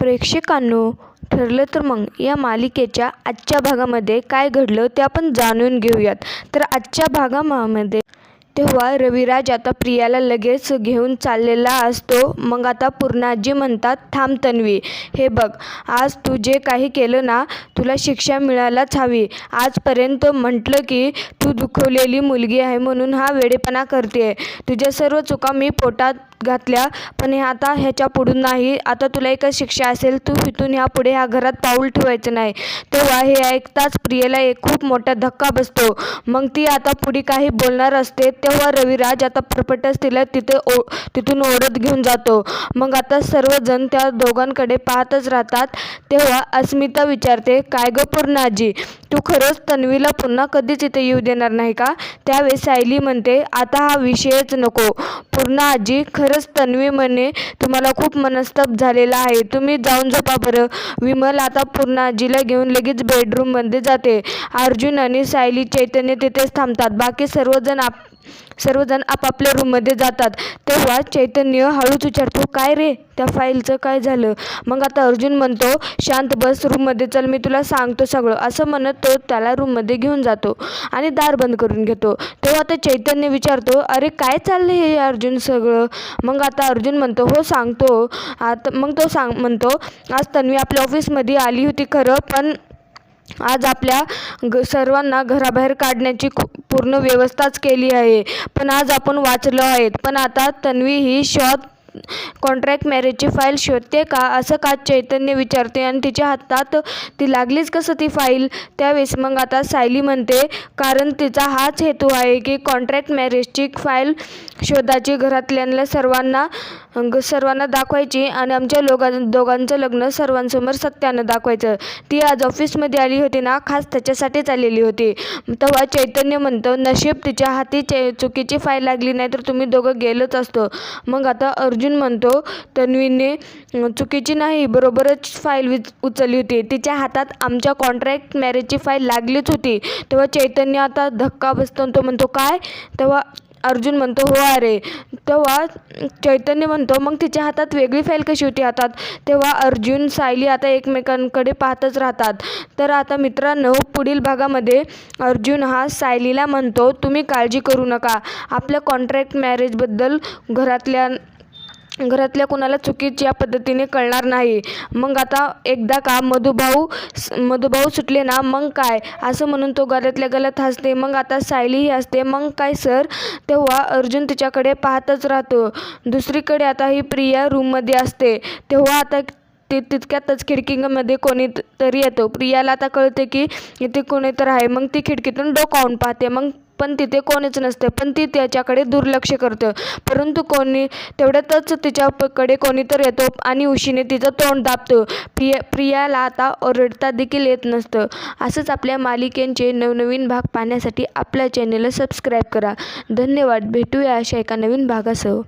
प्रेक्षकांनो ठरलं तर मग या मालिकेच्या आजच्या भागामध्ये काय घडलं ते आपण जाणून घेऊयात. तर आजच्या भागामध्ये तेव्हा रविराज आता प्रियाला लगेच घेऊन चाललेला असतो. मग आता पूर्णाजी म्हणतात थांब तन्वी हे बघ आज तू जे काही केलं ना तुला शिक्षा मिळायलाच हवी. आजपर्यंत म्हटलं की तू दुखवलेली मुलगी आहे म्हणून हा वेडेपणा करते तुझ्या सर्व चुका मी पोटात घातल्या. पण हे आता ह्याच्या पुढून नाही. आता तुला एकच शिक्षा असेल तू इथून ह्या पुढे ह्या घरात पाऊल ठेवायचं नाही. तेव्हा हे ऐकताच प्रियेला एक खूप मोठा धक्का बसतो. मग ती आता पुढे काही बोलणार असते तेव्हा रविराज आता फरफटच तिला तिथे ओ तिथून ओढत घेऊन जातो. मग आता सर्वजण त्या दोघांकडे पाहतच राहतात. तेव्हा अस्मिता विचारते काय गं पूर्णाजी? तू खरंच तन्वीला पुन्हा कधीच इथे येऊ देणार नाही का? त्यावेळेस सायली म्हणते आता हा विषयच नको. पूर्ण आजी खरंच तन्वी म्हणे तुम्हाला खूप मनस्ताप झालेला आहे. तुम्ही जाऊन झोपा बरं. विमल आता पूर्ण आजीला घेऊन लगेच बेडरूममध्ये जाते. अर्जुन आणि सायली चैतन्य तिथेच थांबतात. बाकी सर्वजण आप सर्वजण आपापल्या रूममध्ये जातात. तेव्हा चैतन्य हळूच विचारतो काय रे? त्या फाईलचं काय झालं? मग आता अर्जुन म्हणतो शांत बस रूममध्ये चल मी तुला सांगतो सगळं. असं म्हणत तो त्याला रूममध्ये घेऊन जातो आणि दार बंद करून घेतो. तेव्हा आता चैतन्य विचारतो अरे काय चाललं हे अर्जुन सगळं? मग आता अर्जुन म्हणतो हो सांगतो. आता मग तो सांग म्हणतो आज तन्वी आपल्या ऑफिसमध्ये आली होती खरं पण आज आपल्या ग सर्वांना घराबाहेर काढण्याची खू पूर्ण व्यवस्थाच केली आहे. पण आज आपण वाचलो आहेत. पण आता तन्वी ही शॉप कॉन्ट्रॅक्ट मॅरेजची फाईल शोधते का? असं का चैतन्य विचारते आणि तिच्या हातात ती लागलीच कसं ती फाईल? त्यावेळेस मग आता सायली म्हणते कारण तिचा हाच हेतू आहे की कॉन्ट्रॅक्ट मॅरेजची फाईल शोधाची घरातल्यांना सर्वांना सर्वांना दाखवायची आणि आमच्या लोकां दोघांचं लग्न सर्वांसमोर सत्यानं दाखवायचं. ती आज ऑफिसमध्ये आली होती ना खास त्याच्यासाठीच आलेली होती. तेव्हा चैतन्य म्हणतं नशीब तिच्या हाती चुकीची फाईल लागली नाही तर तुम्ही दोघं गेलंच असतं. मग आता अर्जुन म्हणतो तन्वीने चुकीची नाही बरोबरच फाईल विच उचलली होती. तिच्या हातात आमच्या कॉन्ट्रॅक्ट मॅरेजची फाईल लागलीच होती. तेव्हा चैतन्य आता धक्का बसतो तो म्हणतो काय? तेव्हा अर्जुन म्हणतो हो अरे. तेव्हा चैतन्य म्हणतो मग तिच्या हातात वेगळी फाईल कशी होती हातात तेव्हा अर्जुन सायली आता एकमेकांकडे पाहतच राहतात. तर आता मित्रांनो पुढील भागामध्ये अर्जुन हा सायलीला म्हणतो तुम्ही काळजी करू नका. आपल्या कॉन्ट्रॅक्ट मॅरेजबद्दल घरातल्या घरातल्या कुणाला चुकीच्या पद्धतीने कळणार नाही. मग आता एकदा का मधुभाऊ मधुभाऊ सुटले ना मग काय? असं म्हणून तो गळ्यातल्या गळ्यात हसते. मग आता सायलीही हसते. मग काय सर? तेव्हा अर्जुन तिच्याकडे पाहतच राहतो. दुसरीकडे आता ही प्रिया रूममध्ये असते. तेव्हा आता ते तितक्यातच खिडकीमध्ये कोणी तरी येतो. प्रियाला आता कळते की इथे कोणी तर आहे. मग ती खिडकीतून डोकावून पाहते. मग पण तिथे कोणीच नसते. पण ती त्याच्याकडे दुर्लक्ष करतं. परंतु कोणी तेवढ्यातच तिच्याकडे कोणीतरी येतो आणि उशीने तिचं तोंड दाबतं. प्रिया प्रियाला आता ओरडता देखील येत नसतं. असंच आपल्या मालिकेंचे नवनवीन भाग पाहण्यासाठी आपल्या चॅनेलला सबस्क्राईब करा. धन्यवाद. भेटूया अशा एका नवीन भागासह.